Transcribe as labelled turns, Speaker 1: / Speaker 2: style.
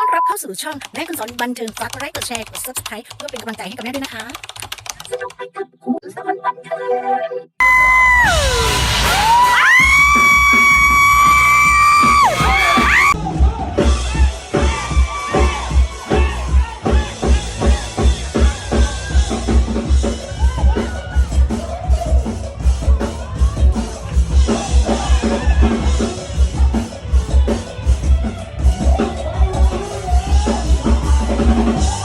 Speaker 1: ต้อนรับเข้าสู่ช่องแม่คุณสอนบันเทิงฝากกดไลค์กดแชร์กดซับสไครป์เพื่อเป็นกำลังใจให้กับแม่ด้วยนะคะสนุกไปกับคุณสอนบันเทิง Thank you.